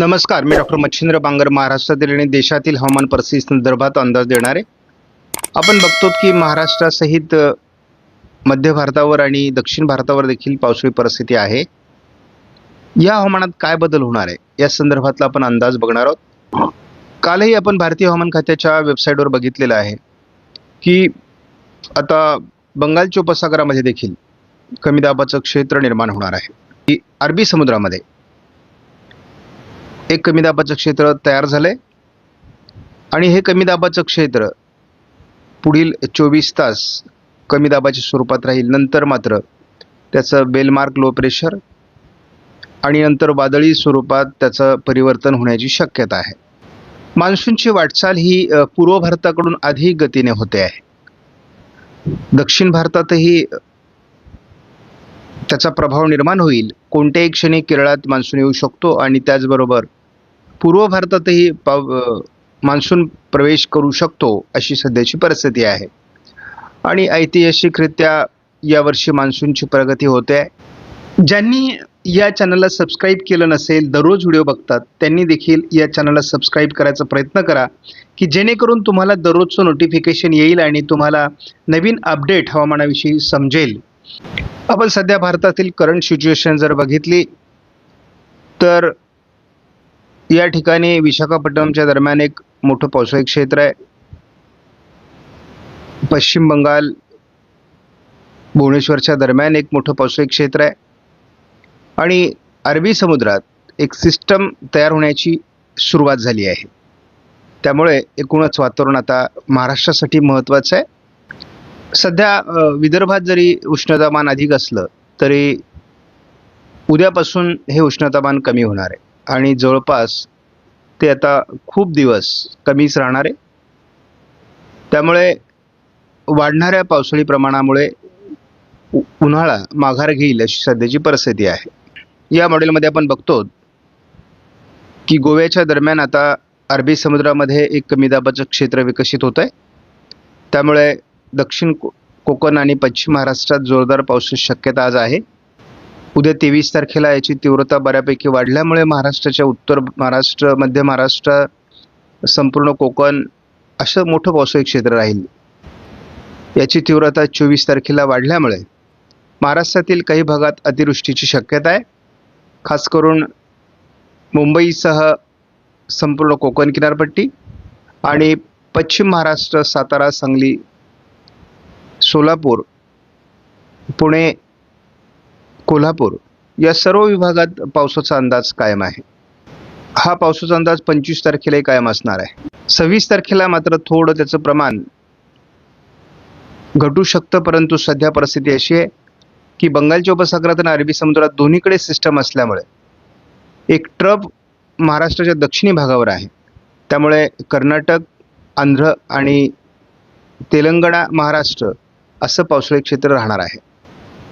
नमस्कार मी डॉक्टर मच्छिंद्र बांगर महाराष्ट्रातील आणि देशातील हवामान परिस्थिती संदर्भात अंदाज देणारे. आपण बघतो की महाराष्ट्रासहित मध्य भारतावर आणि दक्षिण भारतावर देखील पावसाळी परिस्थिती आहे. या हवामानात काय बदल होणार आहे? या संदर्भातला आपण अंदाज बघणार आहोत. कालही आपण भारतीय हवामान खात्याच्या वेबसाईटवर बघितलेलं आहे की आता बंगालच्या उपसागरामध्ये देखील कमी दाबाचं क्षेत्र निर्माण होणार आहे. की अरबी समुद्रामध्ये एक कमी दाबाचं क्षेत्र तयार झालं आहे आणि हे कमी दाबाचं क्षेत्र पुढील चोवीस तास कमी दाबाच्या स्वरूपात राहील. नंतर मात्र त्याचं बेलमार्क लो प्रेशर आणि नंतर वादळी स्वरूपात त्याचं परिवर्तन होण्याची शक्यता आहे. मान्सूनची वाटचाल ही पूर्व भारताकडून अधिक गतीने होते आहे. दक्षिण भारतातही त्याचा प्रभाव निर्माण होईल. कोणत्याही क्षणी केरळात मान्सून येऊ शकतो आणि त्याचबरोबर पूर्व भारतातही पाव मान्सून प्रवेश करू शकतो अशी सध्याची परिस्थिती आहे. आणि ऐतिहासिकरित्या यावर्षी मान्सूनची प्रगती होते. आहे ज्यांनी या चॅनलला सबस्क्राईब केलं नसेल दररोज व्हिडिओ बघतात त्यांनी देखील या चॅनलला सबस्क्राईब करायचा प्रयत्न करा की जेणेकरून तुम्हाला दररोजचं नोटिफिकेशन येईल आणि तुम्हाला नवीन अपडेट हवामानाविषयी समजेल. आपण सध्या भारतातील करंट सिच्युएशन जर बघितली तर या ठिकाणी विशाखापट्टणमच्या दरम्यान एक मोठं पावसाळी क्षेत्र आहे. पश्चिम बंगाल भुवनेश्वरच्या दरम्यान एक मोठं पावसाळी क्षेत्र आहे. आणि अरबी समुद्रात एक सिस्टम तयार होण्याची सुरुवात झाली आहे. त्यामुळे एकूणच वातावरण आता महाराष्ट्रासाठी महत्त्वाचं आहे. सध्या विदर्भात जरी उष्णतामान अधिक असलं तरी उद्यापासून हे उष्णतामान कमी होणार आहे. आणि जवळपास ते आता खूप दिवस कमीच राहणार आहे. त्यामुळे वाढणाऱ्या पावसाळी प्रमाणामुळे उन्हाळा माघार घेईल अशी सध्याची परिस्थिती आहे. या मॉडेलमध्ये आपण बघतो की गोव्याच्या दरम्यान आता अरबी समुद्रामध्ये एक कमी दाबाचं क्षेत्र विकसित होत आहे त्यामुळे दक्षिण को कोकण आणि पश्चिम महाराष्ट्रात जोरदार पावसाची शक्यता आज आहे. उद्या तेवीस तारखेला याची तीव्रता बऱ्यापैकी वाढल्यामुळे महाराष्ट्राच्या उत्तर महाराष्ट्र मध्य महाराष्ट्र संपूर्ण कोकण असं मोठं पावसाळी क्षेत्र राहील. याची तीव्रता चोवीस तारखेला वाढल्यामुळे महाराष्ट्रातील काही भागात अतिवृष्टीची शक्यता आहे. खास करून मुंबईसह संपूर्ण कोकण किनारपट्टी आणि पश्चिम महाराष्ट्र सातारा सांगली सोलापूर पुणे कोल्हापूर या सर्व विभागात पावसाचा अंदाज कायम आहे. हा पावसाचा अंदाज पंचवीस तारखेलाही कायम असणार आहे. सव्वीस तारखेला मात्र थोडं त्याचं प्रमाण घटू शकतं परंतु सध्या परिस्थिती अशी आहे की बंगालच्या उपसागरात आणि अरबी समुद्रात दोन्हीकडे सिस्टम असल्यामुळे एक ट्रप महाराष्ट्राच्या दक्षिणी भागावर आहे. त्यामुळे कर्नाटक आंध्र आणि तेलंगणा महाराष्ट्र असं पावसाळी क्षेत्र राहणार आहे.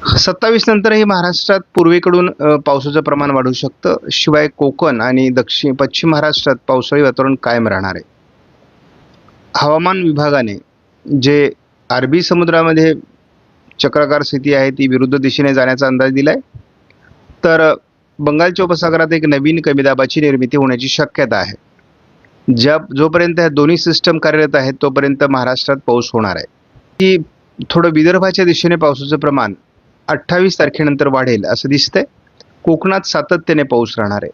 सत्तावीस नंतरही महाराष्ट्रात पूर्वेकडून पावसाचं प्रमाण वाढू शकतं. शिवाय कोकण आणि दक्षिण पश्चिम महाराष्ट्रात पावसाळी वातावरण कायम राहणार आहे. हवामान विभागाने जे अरबी समुद्रामध्ये चक्राकार स्थिती आहे ती विरुद्ध दिशेने जाण्याचा अंदाज दिला आहे तर बंगालच्या उपसागरात एक नवीन कमी दाबाची निर्मिती होण्याची शक्यता आहे. ज्या जोपर्यंत ह्या दोन्ही सिस्टम कार्यरत आहेत तोपर्यंत महाराष्ट्रात पाऊस होणार आहे. की थोडं विदर्भाच्या दिशेने पावसाचं प्रमाण अठ्ठावीस तारखेनंतर वाढेल असं दिसतंय. कोकणात सातत्याने पाऊस राहणार आहे.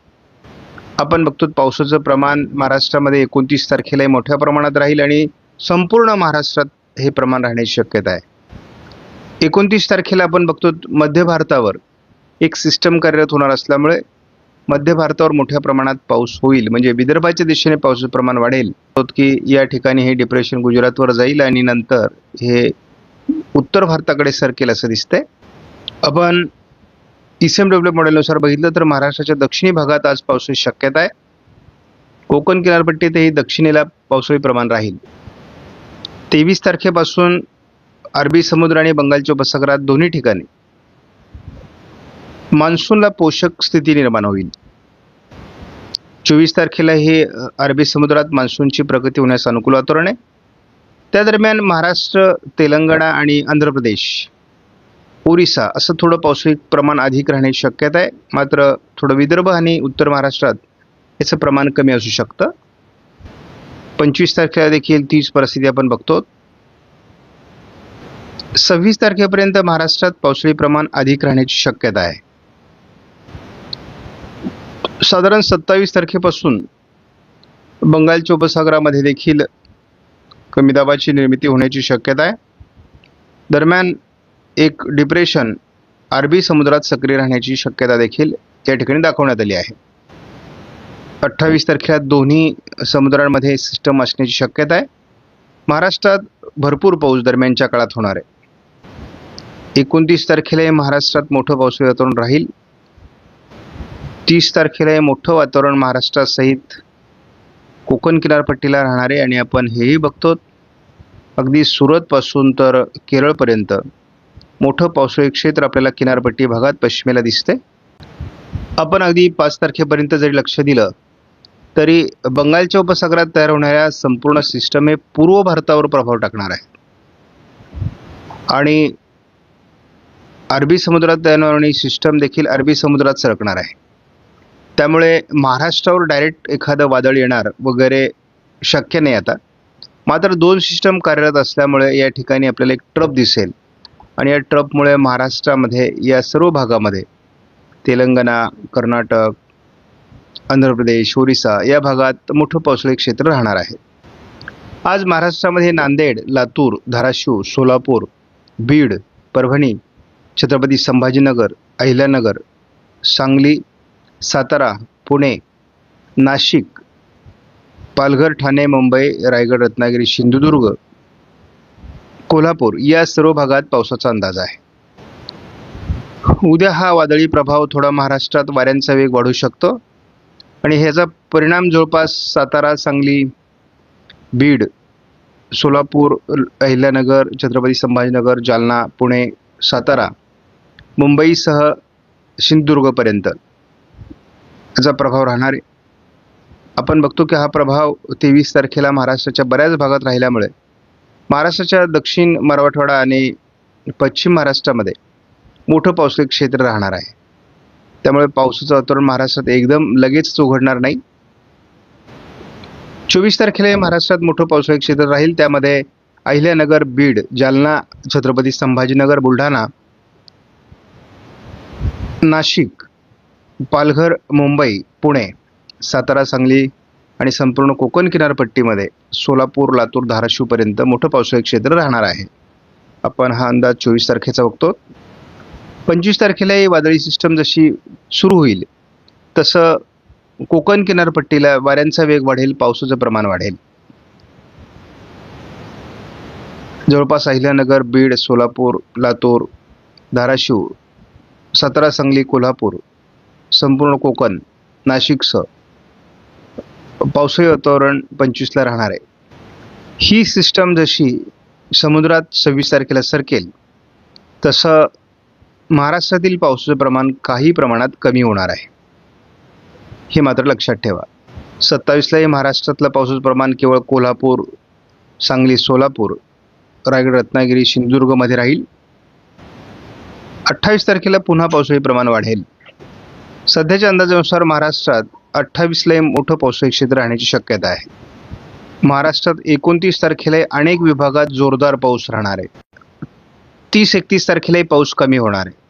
आपण बघतो पावसाचं प्रमाण महाराष्ट्रामध्ये एकोणतीस तारखेलाही मोठ्या प्रमाणात राहील आणि संपूर्ण महाराष्ट्रात हे प्रमाण राहण्याची शक्यता आहे. एकोणतीस तारखेला आपण बघतो मध्य भारतावर एक सिस्टम कार्यरत होणार असल्यामुळे मध्य भारतावर मोठ्या प्रमाणात पाऊस होईल. म्हणजे विदर्भाच्या दिशेने पावसाचं प्रमाण वाढेल. की या ठिकाणी हे डिप्रेशन गुजरातवर जाईल आणि नंतर हे उत्तर भारताकडे सरकेल असं दिसतंय. आपण ईसीएम डब्ल्यू मॉडेलनुसार बघितलं तर महाराष्ट्राच्या दक्षिणी भागात आज पावसाची शक्यता आहे. कोकण किनारपट्टीतही दक्षिणेला पावसाळी प्रमाण राहील. तेवीस तारखेपासून अरबी समुद्र आणि बंगालच्या उपसागरात दोन्ही ठिकाणी मान्सूनला पोषक स्थिती निर्माण होईल. चोवीस तारखेला हे अरबी समुद्रात मान्सूनची प्रगती होण्यास अनुकूल वातावरण आहे. त्या दरम्यान महाराष्ट्र तेलंगणा आणि आंध्र प्रदेश ओरिसा असं थोडं पावसाळी प्रमाण अधिक राहण्याची शक्यता आहे. मात्र थोडं विदर्भ आणि उत्तर महाराष्ट्रात याचं प्रमाण कमी असू शकतं. पंचवीस तारखेला देखील तीच परिस्थिती आपण बघतो. सव्वीस तारखेपर्यंत महाराष्ट्रात पावसाळी प्रमाण अधिक राहण्याची शक्यता आहे. साधारण सत्तावीस तारखेपासून बंगालच्या उपसागरामध्ये देखील कमी दाबाची निर्मिती होण्याची शक्यता आहे. दरम्यान एक डिप्रेशन अरबी समुद्रात सक्रिय राहण्याची शक्यता देखील या ठिकाणी दाखवण्यात आली आहे. अठ्ठावीस तारखेला दोन्ही समुद्रांमध्ये सिस्टम असण्याची शक्यता आहे. महाराष्ट्रात भरपूर पाऊस दरम्यानच्या काळात होणार आहे. एकोणतीस तारखेला हे महाराष्ट्रात मोठं पावसाळी वातावरण राहील. तीस तारखेला हे मोठं वातावरण महाराष्ट्रासहित कोकण किनारपट्टीला राहणार आहे आणि आपण हेही बघतो अगदी सुरतपासून तर केरळपर्यंत मोठं पावसाळी क्षेत्र आपल्याला किनारपट्टी भागात पश्चिमेला दिसते. आपण अगदी पाच तारखेपर्यंत जरी लक्ष दिलं तरी बंगालच्या उपसागरात तयार होणाऱ्या संपूर्ण सिस्टम हे पूर्व भारतावर प्रभाव टाकणार आहे. आणि अरबी समुद्रात तयार होणारी सिस्टम देखील अरबी समुद्रात सरकणार आहे. त्यामुळे महाराष्ट्रावर डायरेक्ट एखादं वादळ येणार वगैरे शक्य नाही आता. मात्र दोन सिस्टम कार्यरत असल्यामुळे या ठिकाणी आपल्याला एक ट्रप दिसेल. आणि या ट्रपमुळे महाराष्ट्रामध्ये या सर्व भागामध्ये तेलंगणा कर्नाटक आंध्र प्रदेश ओरिसा या भागात मोठं पावसाळी क्षेत्र राहणार आहे. आज महाराष्ट्रामध्ये नांदेड लातूर धाराशिव सोलापूर बीड परभणी छत्रपती संभाजीनगर अहिल्यानगर सांगली सातारा पुणे नाशिक पालघर ठाणे मुंबई रायगड रत्नागिरी सिंधुदुर्ग कोल्हापूर या सर्व भागात पावसाचा अंदाज आहे. उद्या हा वादळी प्रभाव थोडा महाराष्ट्रात वाऱ्यांचा वेग वाढू शकतो आणि ह्याचा परिणाम जवळपास सातारा सांगली बीड सोलापूर अहिल्यानगर छत्रपती संभाजीनगर जालना पुणे सातारा मुंबईसह सिंधुदुर्गपर्यंत याचा प्रभाव राहणार आहे. आपण बघतो की हा प्रभाव तेवीस तारखेला महाराष्ट्राच्या बऱ्याच भागात राहिल्यामुळे महाराष्ट्राच्या दक्षिण मराठवाडा आणि पश्चिम महाराष्ट्रामध्ये मोठं पावसाळी क्षेत्र राहणार आहे. त्यामुळे पावसाचं वातावरण महाराष्ट्रात एकदम लगेच उघडणार नाही. चोवीस तारखेला हे महाराष्ट्रात मोठं पावसाळी क्षेत्र राहील. त्यामध्ये अहिल्यानगर बीड जालना छत्रपती संभाजीनगर बुलढाणा नाशिक पालघर मुंबई पुणे सातारा सांगली आणि संपूर्ण कोकण किनारपट्टीमध्ये सोलापूर लातूर धाराशिवपर्यंत मोठं पावसाळी क्षेत्र राहणार आहे. आपण हा अंदाज चोवीस तारखेचा बघतो. पंचवीस तारखेला ही वादळी सिस्टम जशी सुरू होईल तसं कोकण किनारपट्टीला वाऱ्यांचा वेग वाढेल पावसाचं प्रमाण वाढेल. जवळपास अहिल्यानगर बीड सोलापूर लातूर धाराशिव सतरा सांगली कोल्हापूर संपूर्ण कोकण नाशिकसह पावसाळी वातावरण पंचवीसला राहणार आहे. ही सिस्टम जशी समुद्रात सव्वीस तारखेला सरकेल तसं महाराष्ट्रातील पावसाचं प्रमाण काही प्रमाणात कमी होणार आहे. हे मात्र लक्षात ठेवा. सत्तावीसलाही महाराष्ट्रातलं पावसाचं प्रमाण केवळ कोल्हापूर सांगली सोलापूर रायगड रत्नागिरी सिंधुदुर्गमध्ये राहील. अठ्ठावीस तारखेला पुन्हा पावसाळी प्रमाण वाढेल. सध्याच्या अंदाजानुसार महाराष्ट्रात अठ्ठावीसला मोठं पावसाळी क्षेत्र राहण्याची शक्यता आहे. महाराष्ट्रात एकोणतीस तारखेला अनेक विभागात जोरदार पाऊस राहणार आहे. तीस एकतीस तारखेलाही पाऊस कमी होणार आहे.